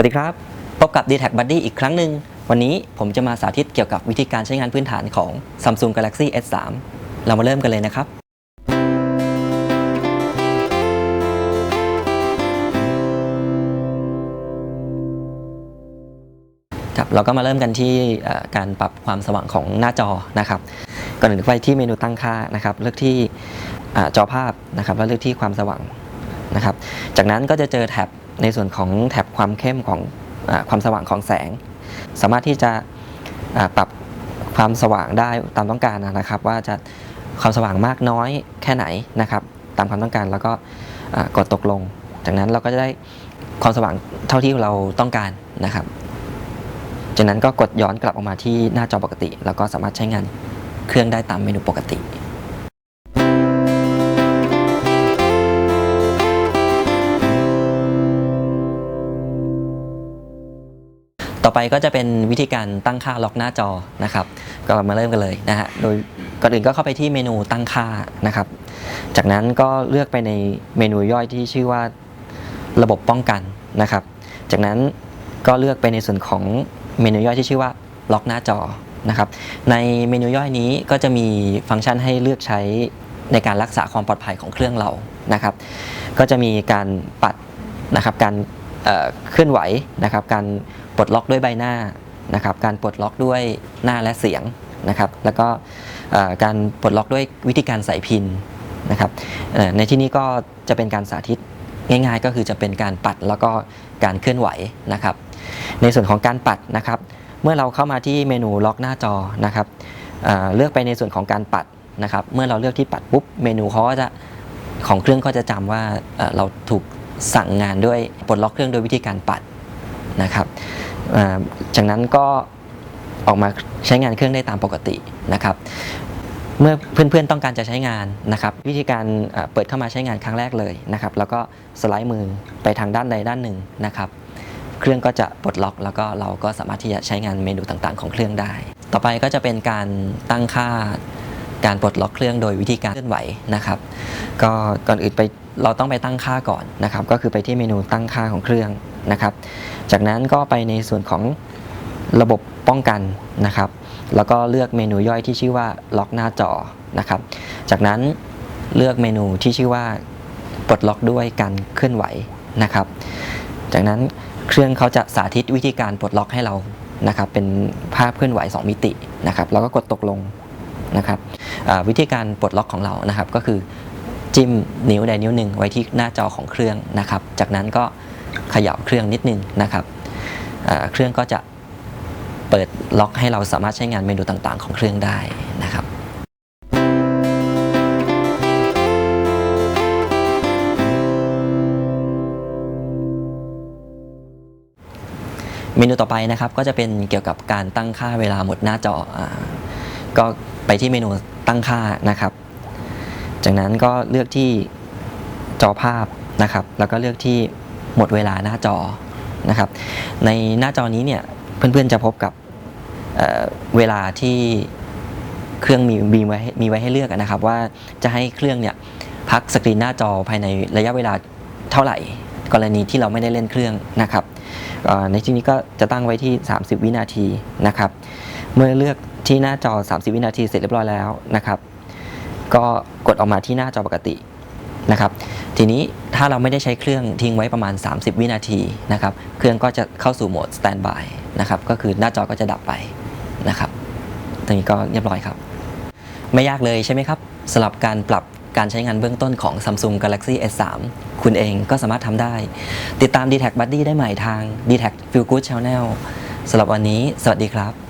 วัสดีครับ พบกับ d t แท Buddy อีกครั้งหนึ่ง วันนี้ผมจะมาสาธิตเกี่ยวกับวิธีการใช้งานพื้นฐานของ Samsung Galaxy S3 เรามาเริ่มกันเลยนะครับ ครับเราก็มาเริ่มกันที่การปรับความสว่างของหน้าจอนะครับก่อนอื่นไปที่เมนูตั้งค่านะครับ เลือกที่อจอภาพนะครับแล้วเลือกที่ความสว่าง นะครับ จากนั้นก็จะเจอแท็บในส่วนของแท็บความเข้มของอความสว่างของแสง สามารถที่จะปรับความสว่างได้ตามต้องการนะครับ ว่าจะความสว่างมากน้อยแค่ไหนนะครับ ตามความต้องการแล้วก็กดตกลง จากนั้นเราก็จะได้ความสว่างเท่าที่เราต้องการนะครับ จากนั้นก็กดย้อนกลับออกมาที่หน้าจอปกติ แล้วก็สามารถใช้งานเครื่องได้ตามเมนูปกติ ต่อไปก็จะเป็นวิธีการตั้งค่าล็อกหน้าจอนะครับ ก็มาเริ่มกันเลยนะฮะ โดยก่อนอื่นก็เข้าไปที่เมนูตั้งค่านะครับ จากนั้นก็เลือกไปในเมนูย่อยที่ชื่อว่าระบบป้องกันนะครับ จากนั้นก็เลือกไปในส่วนของเมนูย่อยที่ชื่อว่าล็อกหน้าจอนะครับ ในเมนูย่อยนี้ก็จะมีฟังก์ชันให้เลือกใช้ในการรักษาความปลอดภัยของเครื่องเรานะครับ ก็จะมีการปัดนะครับ การเอ่อเคลื่อนไหวนะครับ การ ปลดล็อกด้วยใบหน้านะครับ การปลดล็อกด้วยหน้าและเสียงนะครับ แล้วก็การปลดล็อกด้วยวิธีการใส่พินนะครับในที่นี้ก็จะเป็นการสาธิตง่ายๆ ก็คือจะเป็นการปัดแล้วก็การเคลื่อนไหวนะครับ ในส่วนของการปัดนะครับ เมื่อเราเข้ามาที่เมนูล็อกหน้าจอนะครับเเลือกไปในส่วนของการปัดนะครับ เมื่อเราเลือกที่ปัดปุ๊บเมนูเขาก็จะของเครื่องก็จะจำว่าเเราถูกสั่งงานด้วยปลดล็อกเครื่องโดยวิธีการปัด นะครับจากนั้นก็ออกมาใช้งานเครื่องได้ตามปกตินะครับ เมื่อเพื่อนๆต้องการจะใช้งานนะครับ วิธีการเอ่อเปิดเข้ามาใช้งานครั้งแรกเลยนะครับ แล้วก็สไลด์มือไปทางด้านใดด้านหนึ่งนะครับ เครื่องก็จะปลดล็อก แล้วก็เราก็สามารถที่จะใช้งานเมนูต่างๆ ของเครื่องได้ ต่อไปก็จะเป็นการตั้งค่าการปลดล็อกเครื่องโดยวิธีการเคลื่อนไหวนะครับ ก็ก่อนอื่นไปเราต้องไปตั้งค่าก่อนนะครับ ก็คือไปที่เมนูตั้งค่าของเครื่อง นะครับ จากนั้นก็ไปในส่วนของระบบป้องกันนะครับ แล้วก็เลือกเมนูย่อยที่ชื่อว่าล็อกหน้าจอนะครับ จากนั้นเลือกเมนูที่ชื่อว่าปลดล็อกด้วยการเคลื่อนไหวนะครับ จากนั้นเครื่องเขาจะสาธิตวิธีการปลดล็อกให้เรานะครับ เป็นภาพเคลื่อนไหว 2 มิตินะครับแล้วก็กดตกลงนะครับวิธีการปลดล็อกของเรานะครับก็คือจิ้มนิ้วใดนิ้วหนึ่งไว้ที่หน้าจอของเครื่องนะครับ จากนั้นก็ เขย่าเครื่องนิดนึงนะครับเครื่องก็จะเปิดล็อกให้เราสามารถใช้งานเมนูต่างๆ ของเครื่องได้นะครับเมนูต่อไปนะครับก็จะเป็นเกี่ยวกับการตั้งค่าเวลาหมดหน้าจออก็ไปที่เมนูตั้งค่านะครับ จากนั้นก็เลือกที่จอภาพนะครับ แล้วก็เลือกที่ หมดเวลาหน้าจอนะครับ ในหน้าจอนี้เนี่ยเพื่อนๆจะพบกับเเวลาที่เครื่องมีมีไว้มีไว้ให้เลือกนะครับ ว่าจะให้เครื่องเนี่ยพักสกรีนหน้าจอภายในระยะเวลาเท่าไหร่ กรณีที่เราไม่ได้เล่นเครื่องนะครับในที่นี้ก็จะตั้งไว้ที่ 30 วินาทีนะครับ เมื่อเลือกที่หน้าจอ 30 วินาทีเสร็จเรียบร้อยแล้วนะครับ ก็กดออกมาที่หน้าจอปกติ นะครับทีนี้ถ้าเราไม่ได้ใช้เครื่องทิ้งไว้ประมาณ 30 วินาทีนะครับเครื่องก็จะเข้าสู่โหมด standby นะครับก็คือหน้าจอก็จะดับไปนะครับตรงนี้ก็เรียบร้อยครับ ไม่ยากเลยใช่ไหมครับสำหรับการปรับการใช้งานเบื้องต้นของ Samsung Galaxy S3 คุณเองก็สามารถทำได้ ติดตาม d t แท Buddy ได้ใหม่ทาง d t แท Feel Good Channel สำหรับวันนี้ สวัสดีครับ